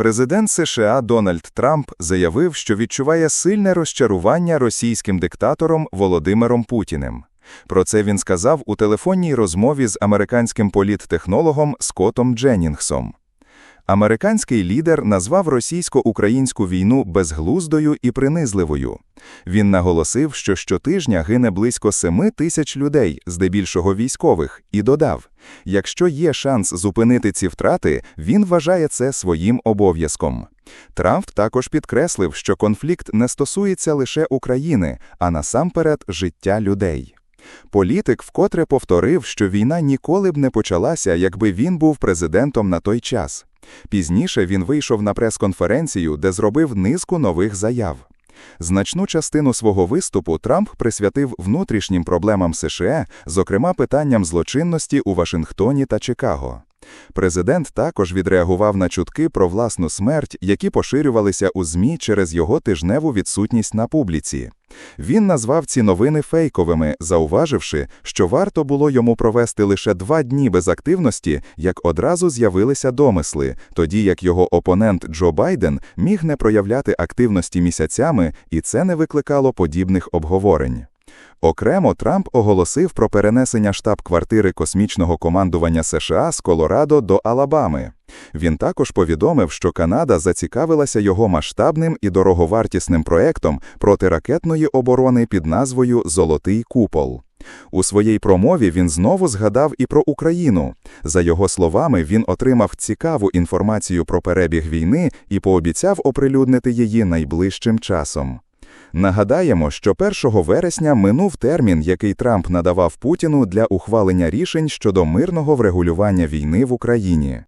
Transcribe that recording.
Президент США Дональд Трамп заявив, що відчуває сильне розчарування російським диктатором Володимиром Путіним. Про це він сказав у телефонній розмові з американським політтехнологом Скотом Дженнінгсом. Американський лідер назвав російсько-українську війну безглуздою і принизливою. Він наголосив, що щотижня гине близько 7 тисяч людей, здебільшого військових, і додав: якщо є шанс зупинити ці втрати, він вважає це своїм обов'язком. Трамп також підкреслив, що конфлікт не стосується лише України, а насамперед життя людей. Політик вкотре повторив, що війна ніколи б не почалася, якби він був президентом на той час. Пізніше він вийшов на прес-конференцію, де зробив низку нових заяв. Значну частину свого виступу Трамп присвятив внутрішнім проблемам США, зокрема питанням злочинності у Вашингтоні та Чикаго. Президент також відреагував на чутки про власну смерть, які поширювалися у ЗМІ через його тижневу відсутність на публіці. Він назвав ці новини фейковими, зауваживши, що варто було йому провести лише два дні без активності, як одразу з'явилися домисли, тоді як його опонент Джо Байден міг не проявляти активності місяцями, і це не викликало подібних обговорень. Окремо Трамп оголосив про перенесення штаб-квартири космічного командування США з Колорадо до Алабами. Він також повідомив, що Канада зацікавилася його масштабним і дороговартісним проектом протиракетної оборони під назвою Золотий купол. У своїй промові він знову згадав і про Україну. За його словами, він отримав цікаву інформацію про перебіг війни і пообіцяв оприлюднити її найближчим часом. Нагадаємо, що 1 вересня минув термін, який Трамп надавав Путіну для ухвалення рішень щодо мирного врегулювання війни в Україні.